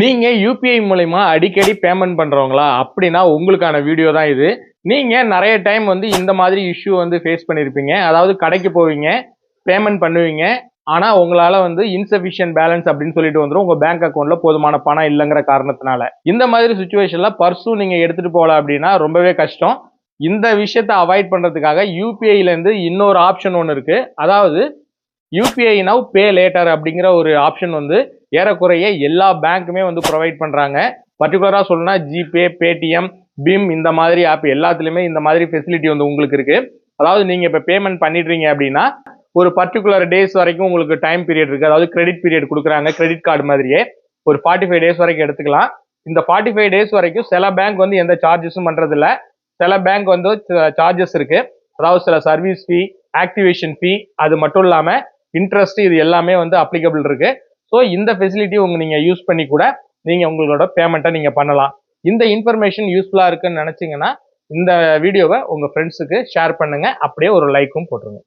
நீங்க யூபிஐ மூலயமா அடிக்கடி பேமெண்ட் பண்றவங்களா? அப்படின்னா உங்களுக்கான வீடியோ தான் இது. நீங்க நிறைய டைம் வந்து இந்த மாதிரி இஷ்யூ வந்து ஃபேஸ் பண்ணிருப்பீங்க. அதாவது கடைக்கு போவீங்க பேமெண்ட் பண்ணுவீங்க. ஆனா உங்களால வந்து இன்சபிஷியன்ட் பேலன்ஸ் அப்படின்னு சொல்லிட்டு வந்துடும் உங்க பேங்க் அக்கௌண்ட்ல போதுமான பணம் இல்லைங்கிற காரணத்தினால. இந்த மாதிரி சுச்சுவேஷன்ல பர்ஸும் நீங்க எடுத்துட்டு போகல அப்படின்னா ரொம்பவே கஷ்டம். இந்த விஷயத்த அவாய்ட் பண்றதுக்காக யூபிஐல இருந்து இன்னொரு ஆப்ஷன் ஒன்று இருக்கு. அதாவது யூபிஐ நவ் பே லேட்டர் அப்படிங்கிற ஒரு ஆப்ஷன் வந்து ஏறக்குறைய எல்லா பேங்க்குமே வந்து ப்ரொவைட் பண்ணுறாங்க பர்டிகுலராக சொல்லணும்னா ஜிபே பேடிஎம் பிம் இந்த மாதிரி ஆப் எல்லாத்துலேயுமே இந்த மாதிரி ஃபெசிலிட்டி வந்து உங்களுக்கு இருக்குது அதாவது நீங்கள் இப்போ பேமெண்ட் பண்ணிடுறீங்க அப்படின்னா ஒரு பர்டிகுலர் டேஸ் வரைக்கும் உங்களுக்கு டைம் பீரியட் இருக்குது அதாவது கிரெடிட் பீரியட் கொடுக்குறாங்க கிரெடிட் கார்டு மாதிரியே. ஒரு ஃபார்ட்டி ஃபைவ் டேஸ் வரைக்கும் எடுத்துக்கலாம். இந்த ஃபார்ட்டி ஃபைவ் டேஸ் வரைக்கும் சில பேங்க் வந்து எந்த சார்ஜஸும் பண்ணுறதில்ல சில பேங்க் வந்து சார்ஜஸ் இருக்குது அதாவது சில சர்வீஸ் ஃபீ ஆக்டிவேஷன் ஃபீ அது மட்டும் இல்லாமல் இன்ட்ரெஸ்ட் இது எல்லாமே வந்து அப்ளிகபிள் இருக்குது ஸோ இந்த ஃபெசிலிட்டி உங்க நீங்க யூஸ் பண்ணி கூட நீங்க உங்களோட பேமெண்ட்டை நீங்க பண்ணலாம். இந்த இன்ஃபர்மேஷன் யூஸ்ஃபுல்லா இருக்குன்னு நினைச்சீங்கன்னா இந்த வீடியோவை உங்க ஃப்ரெண்ட்ஸுக்கு ஷேர் பண்ணுங்க. அப்படியே ஒரு லைக்கும் போட்டுருங்க.